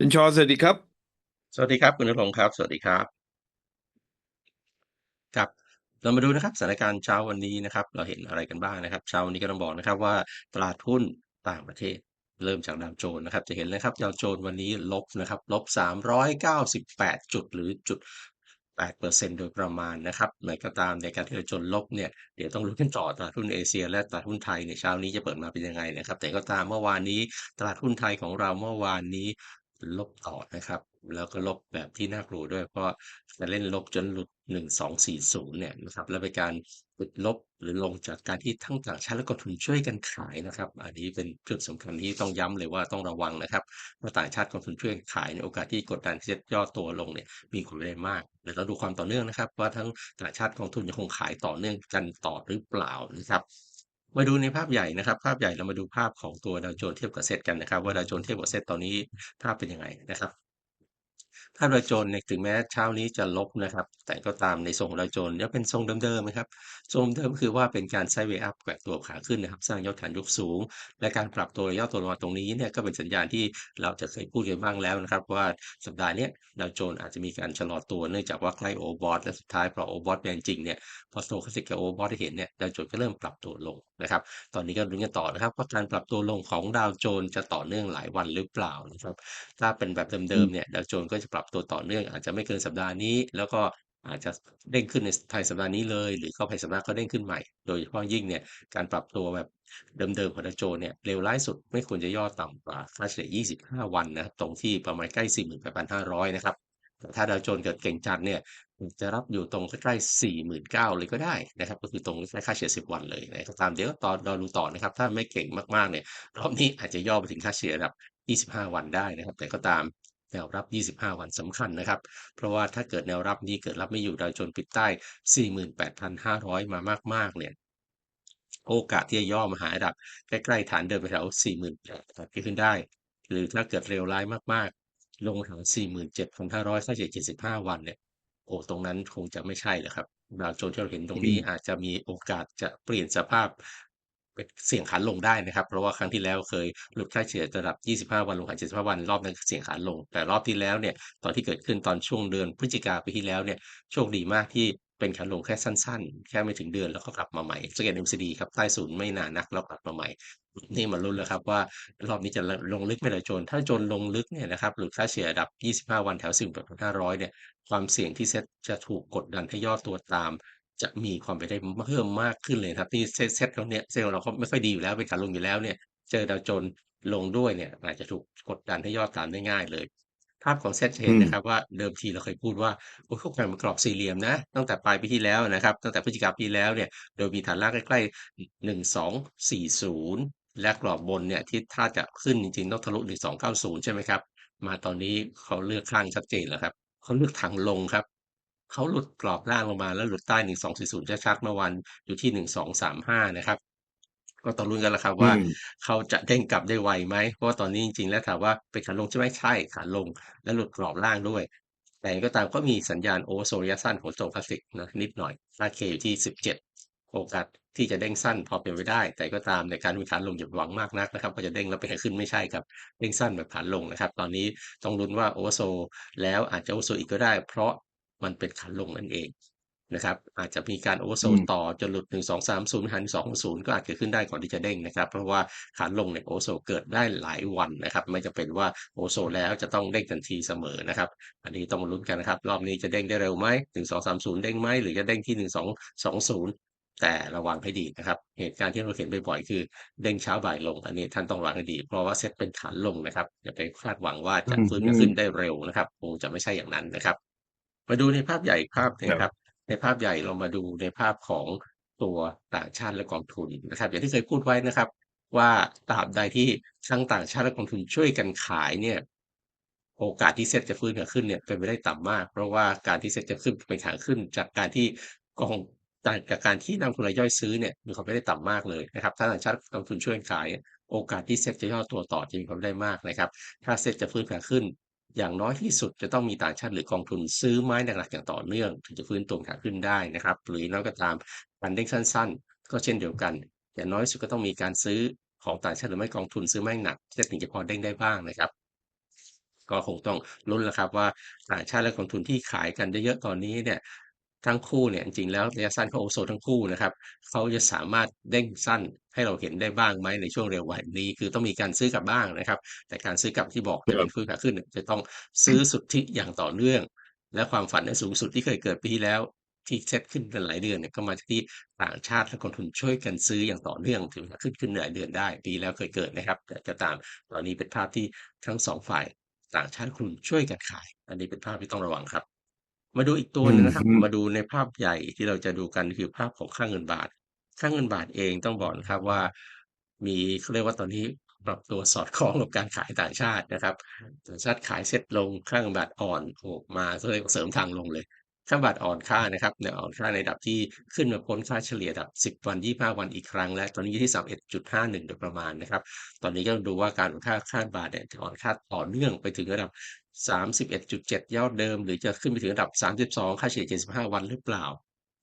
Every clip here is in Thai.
คุณชอสวัสดีครับ สวัสดีครับ คุณณรงค์ครับ สวัสดีครับ ครับ เรามาดูนะครับสถานการณ์เช้าวันนี้นะครับ เราเห็นอะไรกันบ้างนะครับ เช้าวันนี้ก็ต้องบอกนะครับว่า ตลาดหุ้นต่างประเทศ เริ่มจากดาวโจนส์นะครับ จะเห็นเลยครับดาวโจนส์วันนี้ลบนะครับลบ 398 จุดหรือจุด 8%โดยประมาณนะครับไหนก็ตามในการที่ดาวโจนส์ลบเนี่ยเดี๋ยวต้องลุ้กันต่อตลาดหุ้นเอเชีย และตลาดหุ้นไทยในเช้านี้จะเปิดมาเป็นยังไงนะครับ แต่ก็ตามเมื่อวานนี้ ตลาดหุ้นไทยของเราเมื่อวานนี้ ลบต่อนะครับ แล้วก็ลบแบบที่น่ากลัวด้วย เพราะจะเล่นลบจนหลุด 1240 เนี่ยนะครับ แล้วเป็นการติดลบหรือลงจากการที่ทั้งต่างชาติและกองทุนช่วยกันขายนะครับ อันนี้เป็นจุดสำคัญที่ต้องย้ำเลยว่าต้องระวังนะครับว่าต่างชาติกองทุนช่วยกันขายในโอกาสที่กดดันเซ็ตย่อตัวลงเนี่ยมีความเป็นไปได้มากเดี๋ยวเราดูความต่อเนื่องนะครับ ว่าทั้งต่างชาติกองทุนยังคงขายต่อเนื่องกันต่อหรือเปล่านะครับ มาดูในภาพใหญ่นะครับ ภาพใหญ่เรามาดูภาพของตัวดาวโจนส์เทียบกับเซตกันนะครับ ว่าดาวโจนส์เทียบกับเซตตอนนี้ภาพเป็นยังไงนะครับ ภาดาวโจนส์เนี่ยถึงแม้เช้านี้จะลบนะครับ แต่ก็ตามในทรงของดาวโจนส์ยังเป็นทรงเดิมๆนะครับ ทรงเดิมคือว่าเป็นการไซด์เวย์อัพแกว่งตัวขาขึ้นนะครับ สร้างยอดฐานยกสูง และการปรับตัวย่อตัวลงมาตรงนี้เนี่ยก็เป็นสัญญาณที่เราจะเคยพูดกันบ้างแล้วนะครับ ว่าสัปดาห์นี้ดาวโจนส์อาจจะมีการชะลอตัวเนื่องจากว่าใกล้โอบอทและสุดท้ายพอโอเวอร์บอทแรงจริงเนี่ยพอโซคาสิกกับโอบอทที่เห็นเนี่ยดาวโจนส์ก็เริ่มปรับตัวลงนะครับ ตอนนี้ก็ลุ้นกันต่อนะครับว่าการปรับตัวลงของดาวโจนส์จะต่อเนื่องหลายวันหรือเปล่านะครับ ถ้าเป็นแบบเดิมๆเนี่ยดาวโจนส์ก็จะปรับตัวต่อเนื่อง อาจจะไม่เกินสัปดาห์นี้ แล้วก็อาจจะเด้งขึ้นในภายสัปดาห์นี้เลย หรือเข้าภายสัปดาห์ก็เด้งขึ้นใหม่ โดยเฉพาะยิ่งเนี่ยการปรับตัวแบบเดิมๆของดาวโจนเนี่ยเลวร้ายสุดไม่ควรจะย่อต่ำกว่าค่าเฉลี่ย 25 วันนะครับตรงที่ประมาณใกล้ 48,500 นะครับแต่ถ้าดาวโจนเกิดเก่งจัดเนี่ยจะรับอยู่ตรงใกล้ๆ49,000เลยก็ได้นะครับก็คือตรงใกล้ค่าเฉลี่ย 10 วันเลยนะตามเดี๋ยวตอนรอดูต่อนะครับถ้าไม่เก่งมากๆเนี่ยรอบนี้อาจจะย่อไปถึงค่าเฉลี่ยระดับ 25 วันได้นะครับ แต่ก็ตาม แนวรับ 25 วันสำคัญนะครับ เพราะว่าถ้าเกิดแนวรับนี้เกิดรับไม่อยู่ดาวโจนส์ปิดใต้ 48,500 มามากๆเนี่ยโอกาสที่จะย่อมาหาระดับใกล้ๆฐานเดิมแถว 48,000อาจจะขึ้นได้ หรือถ้าเกิดเลวร้ายมากๆ ลงแถว47,500ค่าเฉลี่ย75วันเนี่ยโอ้ตรงนั้นคงจะไม่ใช่แล้วครับดาวโจนส์ที่เราเห็นตรงนี้อาจจะมีโอกาสจะเปลี่ยนสภาพ เป็นเสี่ยงขาลงได้นะครับ เพราะว่าครั้งที่แล้วเคยหลุดค่าเฉลี่ยระดับ 25 วันลงหาย75 วันรอบนั้นเสี่ยงขาลง แต่รอบที่แล้วเนี่ยตอนที่เกิดขึ้นตอนช่วงเดือนพฤศจิกาปีที่แล้วเนี่ยโชคดีมากที่เป็นขาลงแค่สั้นๆ แค่ไม่ถึงเดือนแล้วก็กลับมาใหม่สังเกต MACD ครับใต้ศูนย์ไม่นานนักแล้วกลับมาใหม่ นี่มาลุ้นแล้วครับว่ารอบนี้จะลงลึกไหมล่ะโจน ถ้าจนลงลึกเนี่ยนะครับหลุดค่าเฉลี่ยระดับ 25 วันแถว48,500 เนี่ยความเสี่ยงที่เซ็ตจะถูกกดดันให้ย่อตัวตาม จะมีความเป็นไปได้เพิ่มมากขึ้นเลยครับที่เซ็ตเซ็ตเราเนี่ยเซลล์เราก็ไม่ค่อยดีอยู่แล้วเป็นขาลงอยู่แล้วเนี่ยเจอดาวโจนส์ลงด้วยเนี่ยอาจจะถูกกดดันให้ย่อตามได้ง่ายเลย ภาพของเซ็ตจะเห็นนะครับว่าเดิมทีเราเคยพูดว่าโอ้ยเขาแข่งเป็นกรอบสี่เหลี่ยมนะตั้งแต่ปลายปีที่แล้วนะครับ ตั้งแต่พฤศจิกาปีที่แล้วเนี่ยโดยมีฐานล่างใกล้ๆหนึ่งสองสี่ศูนย์และกรอบบนเนี่ยที่ถ้าจะขึ้นจริงๆต้องทะลุหนึ่งสองเก้าศูนย์ใช่ไหมครับมาตอนนี้เขาเลือกข้างชัดเจนแล้วครับเขาเลือกทางลงครับ เขาหลุดกรอบล่างลงมาแล้วหลุดใต้ 1240ชัดๆเมื่อวันอยู่ที่ 1235 นะครับ ก็ต้องลุ้นกันแล้วครับว่าอืมเขาจะเด้งกลับได้ไวไหมเพราะว่าตอนนี้จริงๆแล้วถามว่าเป็นขาลงใช่ไหมใช่ขาลง และหลุดกรอบล่างด้วย แต่อย่างไรก็ตามก็มีสัญญาณโอเวอร์โซระยะสั้นของโซนคลาสสิกนะนิดหน่อยค่าเคอยู่ที่ 17 โอกาสที่จะเด้งสั้นพอเป็นไปได้ แต่ก็ตามในการมีขาลงอย่าหวังมากนักนะครับว่าจะเด้งแล้วไปขึ้นไม่ใช่ครับ เด้งสั้นแบบขาลงนะครับ ตอนนี้ต้องลุ้นว่าโอเวอร์โซแล้วอาจจะโอเวอร์โซอีกก็ได้ เพราะ มันเป็นขาลงนั่นเองนะครับอาจจะมีการโอเวอร์โซอืมต่อจนหลุด 1230หัน260ก็อาจเกิดขึ้นได้ก่อนที่จะเด้งนะครับ เพราะว่าขาลงเนี่ยโอเวอร์โซเกิดได้หลายวันนะครับ ไม่จำเป็นว่าโอเวอร์โซแล้วจะต้องเด้งทันทีเสมอนะครับ อันนี้ต้องมาลุ้นกันนะครับ รอบนี้จะเด้งได้เร็วไหม1230 เด้งไหมหรือจะเด้งที่ 1220 แต่ระวังให้ดีนะครับ เหตุการณ์ที่เราเห็นบ่อยๆคือ เด้งเช้าบ่ายลง อันนี้ท่านต้องระวังให้ดี เพราะว่าเซตเป็นขาลงนะครับอย่าไปคาดหวังว่าจะอืมฟื้นอืมขึ้นได้เร็วนะครับคงจะไม่ใช่อย่างนั้นนะครับ มาดูในภาพใหญ่อีกภาพหนึ่งครับ ในภาพใหญ่เรามาดูในภาพของตัวต่างชาติและกองทุนนะครับ อย่างที่เคยพูดไว้นะครับ ว่าตราบใดที่ทั้งต่างชาติและกองทุนช่วยกันขายเนี่ย โอกาสที่เซ็ตจะฟื้นขึ้นเนี่ยเป็นไปได้ต่ำมาก เพราะว่าการที่เซ็ตจะขึ้นเป็นขาขึ้น จากการที่กองจากการที่นักลงทุนรายย่อยซื้อเนี่ยมีความเป็นไปได้ต่ำมากเลยนะครับ ถ้าต่างชาติกองทุนช่วยกันขาย โอกาสที่เซ็ตจะย่อตัวต่อจะมีความเป็นไปได้มากนะครับ ถ้าเซ็ตจะฟื้นขาขึ้น อย่างน้อยที่สุดจะต้องมีต่างชาติหรือกองทุนซื้อไม้หนักๆอย่างต่อเนื่อง ถึงจะฟื้นตัวขาขึ้นได้นะครับ หรือน้อยก็ตามการเด้งสั้น ๆ ก็เช่นเดียวกัน อย่างน้อยที่สุดก็ต้องมีการซื้อของต่างชาติหรือไม่กองทุนซื้อไม้หนักที่จะถึงจะพอเด้งได้บ้างนะครับ ก็คงต้องลุ้นแล้วครับว่าต่างชาติและกองทุนที่ขายกันเยอะๆตอนนี้เนี่ย ทั้งคู่เนี่ยจริงๆแล้วระยะสั้นเขาโอโซทั้งคู่นะครับเขาจะสามารถเด้งสั้นให้เราเห็นได้บ้างไหมในช่วงเร็ววันนี้ คือต้องมีการซื้อกลับบ้างนะครับ แต่การซื้อกลับที่บอกจะเป็นครับฟื้นขาขึ้นเนี่ยจะต้องซื้อสุทธิอย่างต่อเนื่อง และความฝันอันสูงสุดที่เคยเกิดปีที่แล้วที่เซตขึ้นเป็นหลายเดือนเนี่ยก็มาจากที่ต่างชาติและกองทุนช่วยกันซื้ออย่างต่อเนื่องถึงจะขึ้นขึ้นหลายเดือนได้ปีแล้วเคยเกิดนะครับแต่ก็ตามตอนนี้เป็นภาพที่ทั้งสองฝ่ายต่างชาติคุณช่วยกันขาย อันนี้เป็นภาพที่ต้องระวังครับ มาดูอีกตัวอืหนึ่งนะครับอฮึมาดูในภาพใหญ่ที่เราจะดูกันคือภาพของค่าเงินบาท ค่าเงินบาทเองต้องบอกนะครับว่า มีเขาเรียกว่าตอนนี้ปรับตัวสอดคล้องกับการขายต่างชาตินะครับต่างชาติขายเซ็ตลงค่าเงินบาทอ่อนโผล่มาก็เลยเสริมทางลงเลยค่าบาทอ่อนค่านะครับเนี่ยอ่อนค่าในระดับที่ขึ้นมาพ้นค่าเฉลี่ยระดับ 10 วัน 25 วันอีกครั้ง แล้วตอนนี้อยู่ที่ 31.51 โดยประมาณนะครับ ตอนนี้ก็ดูว่าการอ่อนค่าค่าบาทเนี่ยจะอ่อนค่าต่อเนื่องไปถึงระดับ 31.7 ยอดเดิม หรือจะขึ้นไปถึงระดับ 32 ค่าเฉลี่ย 75 วันหรือเปล่า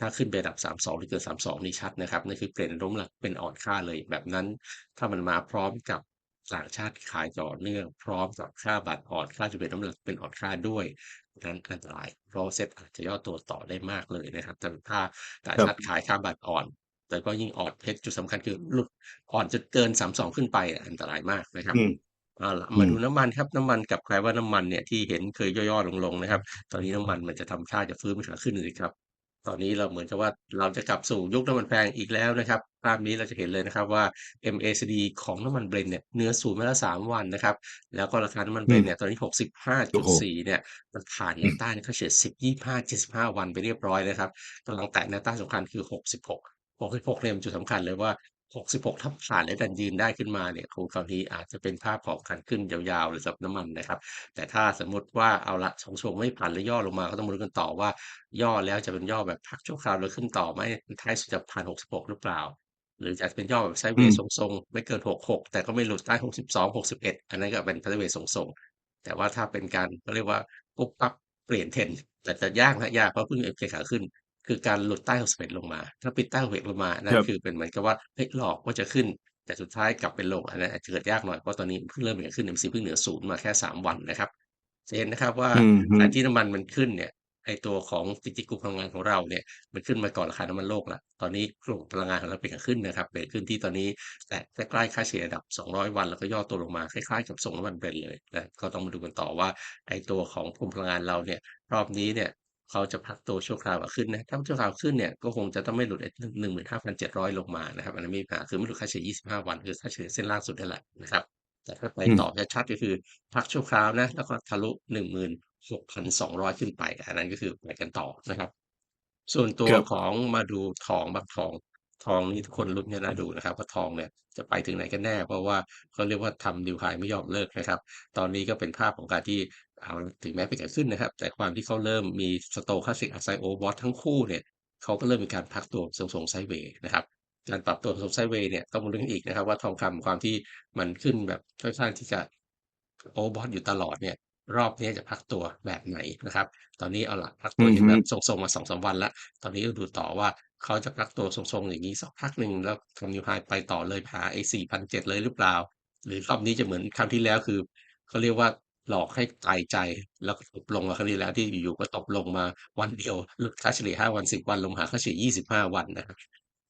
ถ้าขึ้นไประดับ 32 หรือเกิน 32 นี่ชัดนะครับนั่นคือเปลี่ยนแนวโน้มหลักเป็นอ่อนค่าเลย แบบนั้นถ้ามันมาพร้อมกับต่างชาติขายต่อเนื่อง พร้อมกับค่าบาทอ่อนค่าจะเป็นน้ำหนักเป็นอ่อนค่าด้วยนั้นอันตรายเพราะเซ็ตอาจจะย่อตัวต่อได้มากเลยนะครับ แต่ถ้าต่างชาติขายค่าบาทอ่อน แต่ก็ยิ่งอ่อนเพชรจุดสำคัญคือหลุดอ่อนจนเกิน32ขึ้นไปอันตรายมากนะครับ เอาล่ะอืมมาดูน้ำมันครับน้ำมันกลับกลายว่าน้ำมันเนี่ยที่เห็นเคยย่อๆลงๆนะครับ ตอนนี้น้ำมันมันจะทำท่าจะฟื้นเป็นขาขึ้นอีกครับ ตอนนี้เราเหมือนกับว่าเราจะกลับสู่ยุคน้ำมันแพงอีกแล้วนะครับภาพนี้เราจะเห็นเลยนะครับว่า MACD ของน้ำมัน Brent เนี่ยเหนือศูนย์มาแล้ว3วันนะครับ แล้วก็ราคาน้ำมันอื Brent มเนี่ยตอนนี้โอ้โฮ65.4เนี่ยมันผ่านแนอืมวต้านค่าเฉลี่ย10 25 75วันไปเรียบร้อยแล้วครับกำลังแตะแนวต้านสำคัญคือ66 66เนี่ยเป็นจุดสำคัญเลยว่า 66ถ้าผ่านและดันยืนได้ขึ้นมาเนี่ยคงคราวนี้อาจจะเป็นภาพของการขึ้นยาวๆเลยสำหรับน้ำมันนะครับ แต่ถ้าสมมุติว่าเอาละช่วงๆไม่ผ่านแล้วย่อลงมาก็ต้องมาลุ้นกันต่อว่า ย่อแล้วจะเป็นย่อแบบพักชั่วคราวแล้วขึ้นต่อไหมท้ายสุดจะผ่าน 66 หรือเปล่า หรือจะเป็นย่อแบบไซด์เวอืมย์ทรงๆไม่เกิน 66 แต่ก็ไม่หลุดใต้ 62 61 อันนั้นก็เป็นไซด์เวย์ทรงๆแต่ว่าถ้าเป็นการเขาเรียกว่าปุ๊บปั๊บเปลี่ยน trend แต่จะยากนะยากเพราะเพิ่งเอขาขึ้น คือการหลุดใต้ 61 ลงมา ถ้าปิดใต้ 61 ลงมาคนั่นรับ คือเป็นเหมือนกับว่าเฮ้ยหลอกว่าจะขึ้น แต่สุดท้ายกลับเป็นลงอันนั้นอาจจะเกิดยากหน่อย เพราะตอนนี้เพิ่งเริ่มเหนือขึ้น MACD เพิ่งเหนือ0มาแค่ 3 วันนะครับ จะเห็นนะครับว่าอือฮึการที่น้ำมันมันขึ้นเนี่ย ไอ้ตัวของจริงๆกลุ่มพลังงานของเราเนี่ย มันขึ้นมาก่อนราคาน้ำมันโลกแล้วตอนนี้กลุ่มพลังงานของเราเป็นขาขึ้นนะครับ เป็นขึ้นที่ตอนนี้แตะใกล้ๆค่าเฉลี่ยระดับ 200 วัน แล้วก็ย่อตัวลงมาคล้ายๆกับส่งน้ำมัน Brent เลยนะก็ต้องมาดูกันต่อว่าไอ้ตัวของกลุ่มพลังงานเราเนี่ย รอบนี้เนี่ย เขาจะพักตัวชั่วคราวอะขึ้นนะ ถ้าชั่วคราวขึ้นเนี่ยก็คงจะต้องไม่หลุดไอ้หนึ่งหมื่นห้าพันเจ็ดร้อยลงมานะครับ อันนั้นไม่มีปัญหาคือไม่หลุดค่าเฉลี่ย25วัน คือค่าเฉลี่ยเส้นล่างสุดนั่นแหละนะครับ แต่ถ้าไปอืมต่อชัดๆก็คือพักชั่วคราวนะ แล้วก็ทะลุ16,200ขึ้นไป อันนั้นก็คือไปกันต่อนะครับ ส่วนตัครับวของมาดูทองบ้างทองทองนี่ทุกคนลุ้นกันน่าดูนะครับว่าทองเนี่ยจะไปถึงไหนกันแน่ เพราะว่าเขาเรียกว่าทำ New High ไม่ยอมเลิกนะครับ ตอนนี้ก็เป็นภาพของการที่ เอาถึงแม้เป็นขาขึ้นนะครับ แต่ความที่เขาเริ่มมี Stochastic Upside Overbought ทั้งคู่เนี่ยเขาก็เริ่มมีการพักตัวทรงๆไซด์เวย์นะครับการปรับตัวทรงไซด์เวย์เนี่ยต้องมาลุ้นกันอีกนะครับ ว่าทองคำความที่มันขึ้นแบบค่อนข้างที่จะ Overbought อยู่ตลอดเนี่ย รอบนี้จะพักตัวแบบไหนนะครับ ตอนนี้เอาล่ะพักตัวเห็นอือฮึแบบทรงๆมา2-3วันแล้วตอนนี้ก็ดูต่อว่าเขาจะพักตัวทรงๆอย่างงี้สักพักหนึ่งแล้วทำ New High ไปต่อเลยหาไอ้4,700เลยหรือเปล่า หรือรอบนี้จะเหมือนคราวที่แล้วคือเขาเรียกว่า หลอกให้ตายใจ แล้วก็ตกลงมาครั้งที่แล้วที่อยู่ ๆ ก็ตกลงมาวันเดียวหลุดค่าเฉลี่ย 5 วัน 10 วันลงมาหาค่าเฉลี่ย 25 วันนะครับ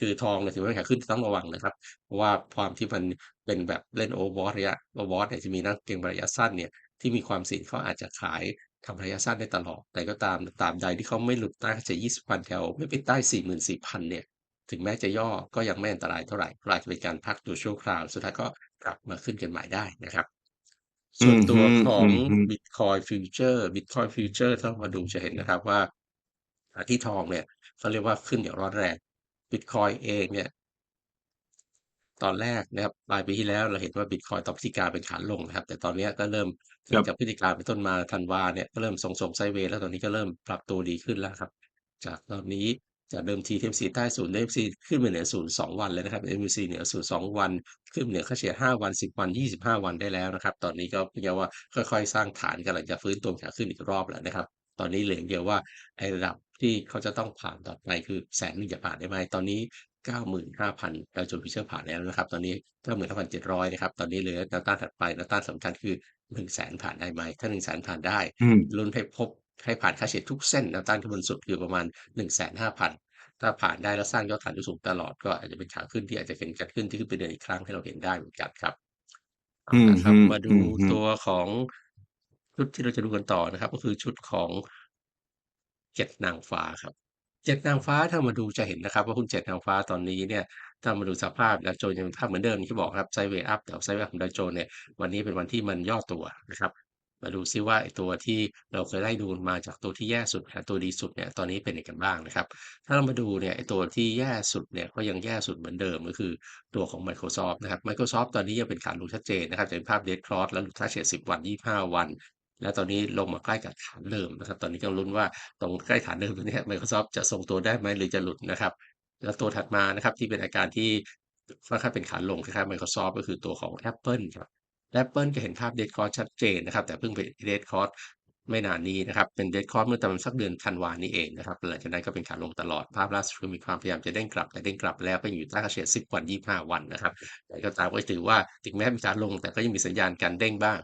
คือทองเนี่ยถือว่าขาขึ้นต้องระวังนะครับ เพราะว่าความที่มันเป็นแบบเล่น Overbought ระยะ Overbought เนี่ยจะมีนักเก็งระยะสั้นเนี่ยที่มีความเสี่ยงเขาอาจจะขายทำระยะสั้นได้ตลอด แต่ก็ตามตาบใดที่เขาไม่หลุดใต้ค่าเฉลี่ย20วันแถว ไม่ไปใต้44,000เนี่ยถึงแม้จะย่อก็ยังไม่อันตรายเท่าไหรก็อาจจะเป็นการพักตัวชั่วคราว สุดท้ายก็กลับมาขึ้นกันใหม่ได้นะครับ ส่วนตัวอือฮึของอือฮึบิตคอยน์ฟิวเจอร์บิตคอยน์ฟิวเจอร์ถ้ามาดูจะเห็นนะครับว่าอ่าที่ทองเนี่ยเขาเรียกว่าขึ้นอย่างร้อนแรงบิตคอยน์เองเนี่ย ตอนแรกนะครับปลายปีที่แล้วเราเห็นว่าบิตคอยน์ต่อพฤศจิกาเป็นขาลงนะครับ แต่ตอนเนี้ยก็เริ่มหลังจากพฤครับศจิกาเป็นต้นมาธันวาเนี่ยก็เริ่มทรงๆไซด์เวย์แล้วตอนนี้ก็เริ่มปรับตัวดีขึ้นแล้วครับ จากตอนนี้ จากเดิมที TMC ใต้ศูนย์ TMC ขึ้นไปเหนือศูนย์2วันเลยนะครับ MACD เหนือศูนย์2วัน ขึ้นเหนือค่าเฉลี่ย5วัน10วัน25วันได้แล้วนะครับ ตอนนี้ก็เรียกว่าค่อยๆ สร้างฐานกำลังจะฟื้นตัวขาขึ้นอีกรอบแล้วนะครับ ตอนนี้เหลืออย่างเดียวว่าไอ้ระดับที่เขาจะต้องผ่านต่อไปคือแสนหนึ่งจะผ่านได้ไหมตอนนี้95,000ดาวโจนส์ฟิวเจอร์ผ่านแล้วนะครับ ตอนนี้ 95,700 นะครับ ตอนนี้เหลือแนวต้านถัดไปแนวต้านสำคัญคือ 100,000ผ่านได้ไหม ถ้า 100,000ผ่านได้อืมลุ้นให้พบ ให้ผ่านค่าเฉลี่ยทุกเส้นแนวต้านข้างบนสุดคือประมาณ 150,000 ถ้าผ่านได้แล้วสร้างยอดฐานที่สูงตลอดก็อาจจะเป็นขาขึ้นที่อาจจะเห็นการขึ้นที่ขึ้นไปเดินอีกครั้งให้เราเห็นได้เหมือนกันครับเอาอือละคฮรับึมาดอืูอฮึตัวของชุดที่เราจะดูกันต่อนะครับ ก็คือชุดของ7นางฟ้าครับ7นางฟ้าถ้ามาดูจะเห็นนะครับ ว่าหุ้น7นางฟ้าตอนนี้เนี่ยถ้ามาดูสภาพดาวโจนส์ยังเป็นภาพเหมือนเดิมอย่างที่บอกครับ Sideways up แต่ว่า Sideways up ของดาวโจนส์เนี่ยวันนี้เป็นวันที่มันย่อตัวนะครับ มาดูซิว่าไอตัวที่เราเคยไล่ดูมาจากตัวที่แย่สุดตัวดีสุดเนี่ยตอนนี้เป็นยังไงกันบ้างนะครับ ถ้าเรามาดูเนี่ยไอตัวที่แย่สุดเนี่ยก็ยังแย่สุดเหมือนเดิมก็คือตัวของ Microsoft นะครับ Microsoft ตอนนี้ยังเป็นขาลงชัดเจนนะครับจะเป็นภาพ Red Cross แล้วหลุดค่าเฉลี่ย10 วัน 25 วัน แล้วตอนนี้ลงมาใกล้กับฐานเดิมนะครับ ตอนนี้ก็ลุ้นว่าตรงใกล้ฐานเดิมตรงเนี้ย Microsoft จะทรงตัวได้ไหมหรือจะหลุดนะครับ แล้วตัวถัดมานะครับที่เป็นอาการที่ค่อนข้างเป็นขาลงคล้ายๆ Microsoft ก็คือตัวของ Apple ครับ Apple จะเห็นภาพ Red Cross ชัดเจนนะครับ แต่เพิ่งเป็น Red Cross ไม่นานนี้นะครับ เป็น Red Cross เมื่อประมาณสักเดือนธันวานี้เองนะครับหลังจากนั้นก็เป็นขาลงตลอดภาพล่าสุดคือมีความพยายามจะเด้งกลับแต่เด้งกลับแล้วก็อยู่ใต้ค่าเฉลี่ย10 วัน 25 วันนะครับ แต่ก็ตามก็ถือว่าถึงแม้มีกาลงแต่ก็ยังมีสัญญาณการเด้งบ้าง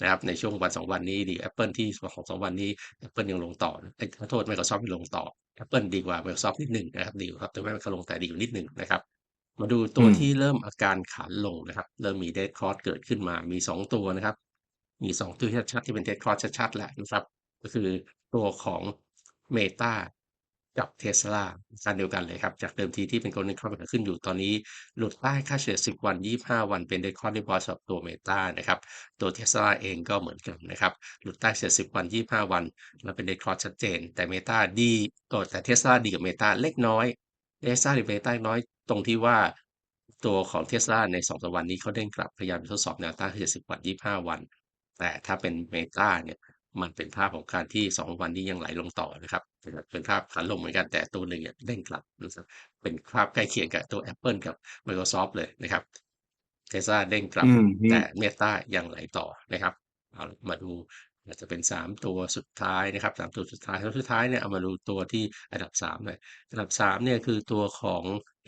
นะครับในช่วงวัน 2 วันนี้ดี Apple ที่2-2วันนี้ Apple ยังลงต่อขอโทษ Microsoft ยังลงต่อ Apple ดีกว่า Microsoft นิดหนึ่งนะครับดีกว่าครับแต่ไม่ว่าเขาลงแต่ดีกว่นิดหนึ่งนะครับ มาดูตัอืวมที่เริ่มอาการขาลงนะครับ เริ่มมี Red Cross เกิดขึ้นมา มี2ตัวนะครับ มี2ตัวที่ชัดๆที่เป็น Red Cross ชัดๆแล้วนะครับ ก็คือตัวของ Meta กับ Tesla อาการเดียวกันเลยครับ จากเดิมทีที่เป็น Golden Cross ขึ้นอยู่ตอนนี้ หลุดใต้ค่าเฉลี่ย10 วัน 25 วันเป็น Red Cross เรียบร้อยสำหรับตัว Meta นะครับ ตัว Tesla เองก็เหมือนกันนะครับ หลุดใต้เฉลี่ย10 วัน 25 วันแล้วเป็น Red Cross ชัดเจน แต่ Meta ดีเอ่อแต่ Tesla ดีกว่า Meta เล็กน้อย Tesla ดีกว่า Meta เล็กน้อย ตรงที่ว่าตัวของ Tesla ใน2-3วันนี้เขาเด้งกลับพยายามทดสอบแนวต้านค่าเฉลี่ย10วัน25 วัน แต่ถ้าเป็น Meta เนี่ยมันเป็นภาพของการที่ 2 วันนี้ยังไหลลงต่อนะครับนะครับ เป็นภาพขาลงเหมือนกันแต่ตัวหนึ่งเนี่ยเด้งกลับนะครับเป็นภาพใกล้เคียงกับตัว Apple กับ Microsoft เลยนะครับ Tesla เด้งกลัอืบอฮึแต่ Meta ยังไหลต่อนะครับเอาล่ะมาดูอา จจะเป็น 3 ตัวสุดท้ายนะครับ3ตัวสุดท้ายตัวสุดท้ายเนี่ยเอามาดูตัวที่อันดับ3หน่อยอันดับ3เนี่ยคือตัวของ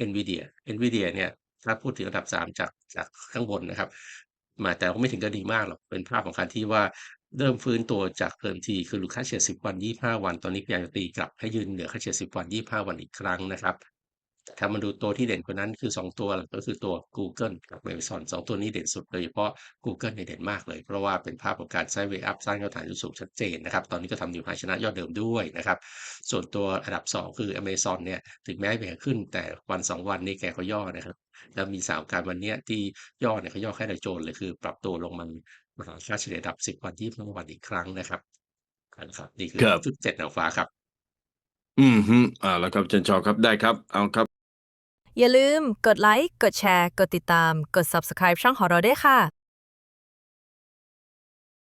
NVIDIA NVIDIA เนี่ยถ้าพูดถึงอันดับ 3 จากจากข้างบนนะครับมาแต่ก็ไม่ถึงกับดีมากหรอกเป็นภาพของการที่ว่าเริ่มฟื้นตัวจากเดิมทีคือหลุดค่าเฉลี่ย10 วัน 25 วัน ตอนนี้พยายามจะตีกลับให้ยืนเหนือค่าเฉลี่ย10 วัน 25 วันอีกครั้งนะครับ แต่ถ้ามาดูตัวที่เด่นกว่านั้นคือ 2 ตัวหลักก็คือตัวกูเกิลกับ Amazon 2 ตัวนี้เด่นสุดโดยเฉพาะกูเกิลเนี่ยเด่นมากเลย เพราะว่าเป็นภาพของการ Sideways up สร้างยอดฐานที่สูงชัดเจนนะครับ ตอนนี้ก็ทำ New High ชนะยอดเดิมด้วยนะครับ ส่วนตัวอันดับ 2 คือ Amazon เนี่ยถึงแม้แกขึ้นแต่วัน 2 วันนี้แกก็ย่อนะครับ แล้วมีสถานการณ์วันเนี้ยที่ย่อเนี่ยเขาย่อแค่ดาวโจนส์เลยคือ ปรับตัวลงมามาหาค่าเฉลี่ยระดับ 10 วัน25วันอีกครั้งนะครับเอาละครับนี่คือครับชุด7นางฟ้าครับ อือฮึเอาละครับอาจารย์ชอครับได้ครับเอาครับ อย่าลืมกดไลค์ กดแชร์ กดติดตาม กด Subscribe ช่องของเราด้วยค่ะ